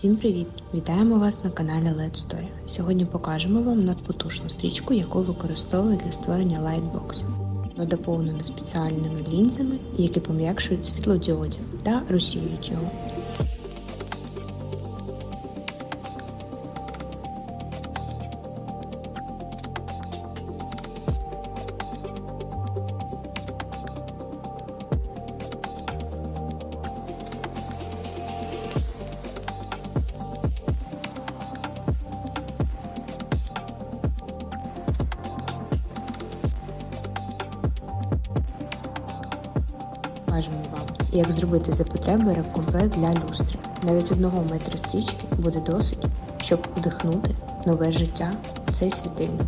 Всім привіт! Вітаємо вас на каналі LED Story. Сьогодні покажемо вам надпотужну стрічку, яку використовують для створення лайтбоксів. Вона доповнена спеціальними лінзами, які пом'якшують світлодіодів та розсіюють його. Покажемо вам, як зробити за потреби репкомплект для люстри. Навіть одного метра стрічки буде досить, щоб вдихнути нове життя в цей світильник.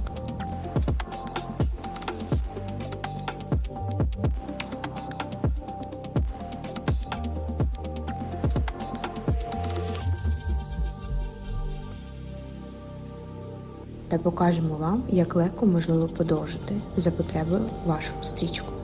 Та покажемо вам, як легко можливо подовжити за потребою вашу стрічку.